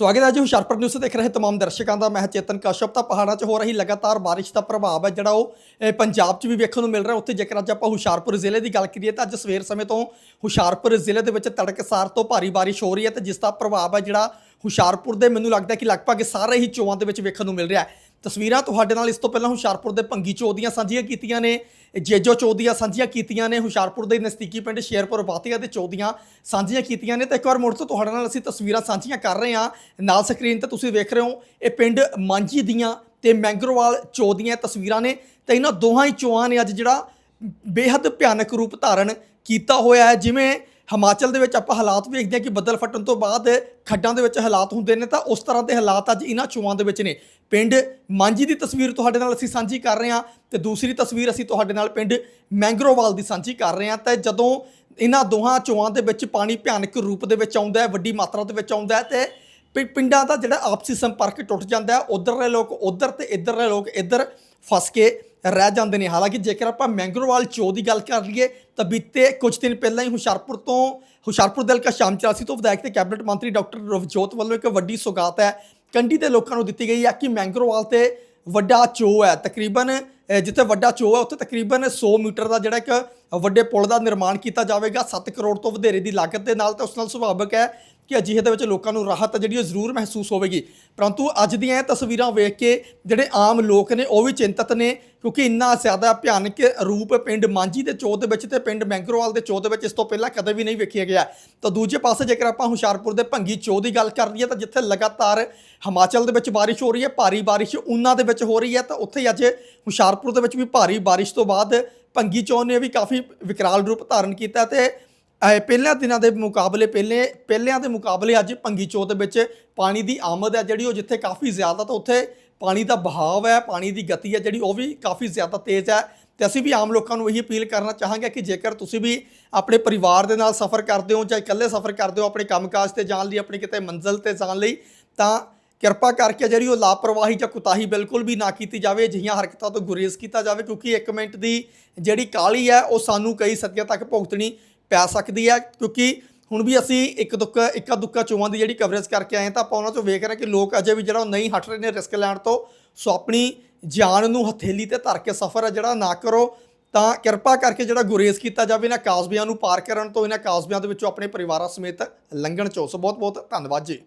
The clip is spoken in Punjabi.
ਸਵਾਗਤ ਹੈ ਜੀ, ਹੁਸ਼ਿਆਰਪੁਰ ਨਿਊਜ਼ ਦੇਖ ਰਹੇ ਤਮਾਮ ਦਰਸ਼ਕਾਂ ਦਾ। ਮੈਂ ਚੇਤਨ ਕਸ਼ਪ ਤਾਂ ਪਹਾੜਾਂ 'ਚ ਹੋ ਰਹੀ ਲਗਾਤਾਰ ਬਾਰਿਸ਼ ਦਾ ਪ੍ਰਭਾਵ ਹੈ, ਜਿਹੜਾ ਉਹ, ਇਹ ਪੰਜਾਬ 'ਚ ਵੀ ਵੇਖਣ ਨੂੰ ਮਿਲ ਰਿਹਾ। ਉੱਥੇ ਜੇਕਰ ਅੱਜ ਆਪਾਂ ਹੁਸ਼ਿਆਰਪੁਰ ਜ਼ਿਲ੍ਹੇ ਦੀ ਗੱਲ ਕਰੀਏ, ਤਾਂ ਅੱਜ ਸਵੇਰ ਸਮੇਂ ਤੋਂ ਹੁਸ਼ਿਆਰਪੁਰ ਜ਼ਿਲ੍ਹੇ ਦੇ ਵਿੱਚ ਤੜਕਸਾਰ ਤੋਂ ਭਾਰੀ ਬਾਰਿਸ਼ ਹੋ ਰਹੀ ਹੈ ਤੇ ਜਿਸ ਦਾ ਪ੍ਰਭਾਵ ਹੈ ਜਿਹੜਾ ਹੁਸ਼ਿਆਰਪੁਰ ਦੇ ਮੈਨੂੰ ਲੱਗਦਾ ਕਿ ਲਗਭਗ ਸਾਰੇ ਹੀ ਚੋਆਂ ਦੇ ਵਿੱਚ ਵੇਖਣ ਨੂੰ ਮਿਲ ਰਿਹਾ ਹੈ। ਤਸਵੀਰਾਂ ਤੁਹਾਡੇ ਨਾਲ ਇਸ ਤੋਂ ਪਹਿਲਾਂ ਹੁਸ਼ਿਆਰਪੁਰ ਦੇ ਭੰਗੀ ਚੋਅ ਦੀਆਂ ਸਾਂਝੀਆਂ ਕੀਤੀਆਂ ਨੇ ਜੇਜੋ ਚੋਅ ਦੀਆਂ ਸਾਂਝੀਆਂ ਕੀਤੀਆਂ ਨੇ, ਹੁਸ਼ਿਆਰਪੁਰ ਦੇ ਨਜ਼ਦੀਕੀ ਪਿੰਡ ਸ਼ੇਰਪੁਰ ਬਾਤੀਆ ਦੇ ਚੋਅ ਦੀਆਂ ਸਾਂਝੀਆਂ ਕੀਤੀਆਂ ਨੇ। ਤੇ ਇੱਕ ਵਾਰ ਮੁੜ ਤੋਂ ਤੁਹਾਡੇ ਨਾਲ ਅਸੀਂ ਤਸਵੀਰਾਂ ਸਾਂਝੀਆਂ ਕਰ ਰਹੇ ਹਾਂ। ਨਾਲ ਸਕਰੀਨ ਤੇ ਤੁਸੀਂ ਵੇਖ ਰਹੇ ਹੋ, ਇਹ ਪਿੰਡ ਮਾਂਜੀ ਦੀਆਂ ਤੇ ਮੈਂਗਰੋਵਾਲ ਚੋ ਦੀਆਂ ਤਸਵੀਰਾਂ ਨੇ। ਤੇ ਇਹਨਾਂ ਦੋਹਾਂ ਹੀ ਚੋਆਂ ਨੇ ਅੱਜ ਜਿਹੜਾ ਬੇਹੱਦ ਭਿਆਨਕ ਰੂਪ ਧਾਰਨ ਕੀਤਾ ਹੋਇਆ ਹੈ, ਜਿਵੇਂ ਹਿਮਾਚਲ ਦੇ ਵਿੱਚ ਆਪਾਂ ਹਾਲਾਤ ਵੇਖਦੇ ਹਾਂ ਕਿ ਬੱਦਲ ਫਟਣ ਤੋਂ ਬਾਅਦ ਖੱਡਾਂ ਦੇ ਵਿੱਚ ਹਾਲਾਤ ਹੁੰਦੇ ਨੇ ਤਾਂ ਉਸ ਤਰ੍ਹਾਂ ਦੇ ਹਾਲਾਤ ਅੱਜ ਇਹਨਾਂ ਚੋਆਂ ਦੇ ਵਿੱਚ ਨੇ। ਪਿੰਡ ਮਾਂਜੀ ਦੀ ਤਸਵੀਰ ਤੁਹਾਡੇ ਨਾਲ ਅਸੀਂ ਸਾਂਝੀ ਕਰ ਰਹੇ ਹਾਂ ਤੇ ਦੂਸਰੀ ਤਸਵੀਰ ਅਸੀਂ ਤੁਹਾਡੇ ਨਾਲ ਪਿੰਡ ਮੈਂਗਰੋਵਾਲ ਦੀ ਸਾਂਝੀ ਕਰ ਰਹੇ ਹਾਂ ਤੇ ਜਦੋਂ ਇਹਨਾਂ ਦੋਹਾਂ ਚੋਆਂ ਦੇ ਵਿੱਚ ਪਾਣੀ ਭਿਆਨਕ ਰੂਪ ਦੇ ਵਿੱਚ ਆਉਂਦਾ ਹੈ, ਵੱਡੀ ਮਾਤਰਾ ਦੇ ਵਿੱਚ ਆਉਂਦਾ ਹੈ ਤੇ ਪਿੰ ਪਿੰਡਾਂ ਦਾ ਜਿਹੜਾ ਆਪਸੀ ਸੰਪਰਕ ਟੁੱਟ ਜਾਂਦਾ ਹੈ ਉਧਰਲੇ ਲੋਕ ਉਧਰ ਤੇ ਇਧਰਲੇ ਲੋਕ ਇੱਧਰ ਫਸ ਕੇ ਰਹਿ ਜਾਂਦੇ ਨੇ। ਹਾਲਾਂਕਿ ਜੇਕਰ ਆਪਾਂ ਮੈਂਗਰੋਵਾਲ ਚੋ ਦੀ ਗੱਲ ਕਰ ਲਈਏ ਤਾਂ ਬੀਤੇ ਕੁਝ ਦਿਨ ਪਹਿਲਾਂ ਹੀ ਹੁਸ਼ਿਆਰਪੁਰ ਤੋਂ ਹੁਸ਼ਿਆਰਪੁਰ ਦੇ ਹਲਕਾ ਸ਼ਾਮ ਚਰਾਸੀ ਤੋਂ ਵਿਧਾਇਕ ਤੇ ਕੈਬਨਿਟ ਮੰਤਰੀ ਡਾਕਟਰ ਰਵਜੋਤ ਵੱਲੋਂ ਇੱਕ ਵੱਡੀ ਸੌਗਾਤ ਹੈ। ਕੰਢੀ ਦੇ ਲੋਕਾਂ ਨੂੰ ਦਿੱਤੀ ਗਈ ਹੈ ਕਿ ਮੈਂਗਰੋਵਾਲ ਤੇ ਵੱਡਾ ਚੋ ਹੈ। ਤਕਰੀਬਨ ਅਹ, ਜਿੱਥੇ ਵੱਡਾ ਚੋ ਹੈ ਉੱਥੇ ਤਕਰੀਬਨ 100 ਮੀਟਰ ਦਾ ਜਿਹੜਾ ਇੱਕ ਵੱਡੇ ਪੁਲ ਦਾ ਨਿਰਮਾਣ ਕੀਤਾ ਜਾਵੇਗਾ। 7 ਕਰੋੜ ਤੋਂ ਵਧੇਰੇ ਦੀ ਲਾਗਤ ਦੇ ਨਾਲ ਤੇ ਉਸ ਨਾਲ ਸੁਭਾਵਿਕ ਹੈ ਕਿ ਅਜਿਹੇ ਦੇ ਵਿੱਚ ਲੋਕਾਂ ਨੂੰ ਰਾਹਤ ਜਿਹੜੀ ਉਹ ਜ਼ਰੂਰ ਮਹਿਸੂਸ ਹੋਵੇਗੀ। ਪਰੰਤੂ ਅੱਜ ਦੀਆਂ ਇਹ ਤਸਵੀਰਾਂ ਵੇਖ ਕੇ ਜਿਹੜੇ ਆਮ ਲੋਕ ਨੇ, ਉਹ ਵੀ ਚਿੰਤਤ ਨੇ, ਕਿਉਂਕਿ ਇੰਨਾ ਜ਼ਿਆਦਾ ਭਿਆਨਕ ਰੂਪ ਪਿੰਡ ਮਾਂਜੀ ਦੇ ਚੋਅ ਦੇ ਵਿੱਚ ਤੇ ਪਿੰਡ ਮੈਂਗਰੋਵਾਲ ਦੇ ਚੋਅ ਦੇ ਵਿੱਚ ਇਸ ਤੋਂ ਪਹਿਲਾਂ ਕਦੇ ਵੀ ਨਹੀਂ ਵੇਖਿਆ ਗਿਆ। ਤਾਂ ਦੂਜੇ ਪਾਸੇ ਜੇਕਰ ਆਪਾਂ ਹੁਸ਼ਿਆਰਪੁਰ ਦੇ ਭੰਗੀ ਚੋਅ ਦੀ ਗੱਲ ਕਰ ਲਈਏ ਤਾਂ ਜਿੱਥੇ ਲਗਾਤਾਰ ਹਿਮਾਚਲ ਦੇ ਵਿੱਚ ਬਾਰਿਸ਼ ਹੋ ਰਹੀ ਹੈ, ਭਾਰੀ ਬਾਰਿਸ਼ ਉਹਨਾਂ ਦੇ ਵਿੱਚ ਹੋ ਰਹੀ ਹੈ, ਤਾਂ ਉੱਥੇ ਹੀ ਅੱਜ ਹੁਸ਼ਿਆਰਪੁਰ ਦੇ ਵਿੱਚ ਵੀ ਭਾਰੀ ਬਾਰਿਸ਼ ਤੋਂ ਬਾਅਦ ਭੰਗੀ ਚੋਅ ਨੇ ਵੀ ਕਾਫੀ ਵਿਕਰਾਲ ਰੂਪ ਧਾਰਨ ਕੀਤਾ ਤੇ ਅਹ ਪਹਿਲਿਆਂ ਦਿਨਾਂ ਦੇ ਮੁਕਾਬਲੇ, ਪਹਿਲੇ, ਪਹਿਲਿਆਂ ਦੇ ਮੁਕਾਬਲੇ ਅੱਜ ਭੰਗੀ ਚੋਅ ਵਿੱਚ ਪਾਣੀ ਦੀ ਆਮਦ ਹੈ ਜਿਹੜੀ ਉਹ ਜਿੱਥੇ ਕਾਫੀ ਜ਼ਿਆਦਾ ਤਾਂ ਉੱਥੇ ਪਾਣੀ ਦਾ ਬਹਾਵ ਹੈ, ਪਾਣੀ ਦੀ ਗਤੀ ਹੈ ਜਿਹੜੀ ਉਹ ਵੀ ਕਾਫੀ ਜ਼ਿਆਦਾ ਤੇਜ਼ ਹੈ ਤੇ ਅਸੀਂ ਵੀ ਆਮ ਲੋਕਾਂ ਨੂੰ ਇਹੀ ਅਪੀਲ ਕਰਨਾ ਚਾਹਾਂਗੇ ਕਿ ਜੇਕਰ ਤੁਸੀਂ ਵੀ ਆਪਣੇ ਪਰਿਵਾਰ ਦੇ ਨਾਲ ਸਫ਼ਰ ਕਰਦੇ ਹੋ ਜਾਂ ਇਕੱਲੇ ਸਫ਼ਰ ਕਰਦੇ ਹੋ ਆਪਣੇ ਕੰਮਕਾਜ ਤੇ ਜਾਣ ਲਈ, ਆਪਣੀ ਕਿਤੇ ਮੰਜ਼ਿਲ ਤੇ ਜਾਣ ਲਈ, ਤਾਂ ਕਿਰਪਾ ਕਰਕੇ ਜਿਹੜੀ ਉਹ ਲਾਪਰਵਾਹੀ ਜਾਂ ਕੁਤਾਹੀ ਬਿਲਕੁਲ ਵੀ ਨਾ ਕੀਤੀ ਜਾਵੇ, ਅਜਿਹੀਆਂ ਹਰਕਤਾਂ ਤੋਂ ਗੁਰੇਜ਼ ਕੀਤਾ ਜਾਵੇ ਕਿਉਂਕਿ 1 ਮਿੰਟ ਦੀ ਜਿਹੜੀ ਕਾਲੀ ਹੈ ਉਹ ਸਾਨੂੰ ਕਈ ਸਦੀਆਂ ਤੱਕ ਭੁਗਤਣੀ ਪੈ ਸਕਦੀ ਹੈ, ਕਿਉਂਕਿ ਹੁਣ ਵੀ ਅਸੀਂ ਇੱਕ ਦੁੱਕਾ ਇੱਕਾ ਦੁੱਕਾ ਚੋਵਾਂ ਦੀ ਜਿਹੜੀ ਕਵਰੇਜ ਕਰਕੇ ਆਏ ਤਾਂ ਆਪਾਂ ਉਹਨਾਂ ਤੋਂ ਵੇਖ ਰਹੇ ਕਿ ਲੋਕ ਅਜੇ ਵੀ ਜਿਹੜਾ ਉਹ ਨਹੀਂ ਹਟ ਰਹੇ ਨੇ ਰਿਸਕ ਲੈਣ ਤੋਂ। ਸੋ ਆਪਣੀ ਜਾਨ ਨੂੰ ਹਥੇਲੀ ਤੇ ਧਰ ਕੇ ਸਫ਼ਰ ਹੈ, ਜਿਹੜਾ ਨਾ ਕਰੋ, ਤਾਂ ਕਿਰਪਾ ਕਰਕੇ ਜਿਹੜਾ ਗੁਰੇਜ਼ ਕੀਤਾ ਜਾਵੇ ਇਹਨਾਂ ਕਾਸਬਿਆਂ ਨੂੰ ਪਾਰ ਕਰਨ ਤੋਂ, ਇਹਨਾਂ ਕਾਸਬਿਆਂ ਦੇ ਵਿੱਚੋਂ ਆਪਣੇ ਪਰਿਵਾਰਾਂ ਸਮੇਤ ਲੰਘਣ ਚੋ। ਸੋ ਬਹੁਤ ਬਹੁਤ ਧੰਨਵਾਦ ਜੀ।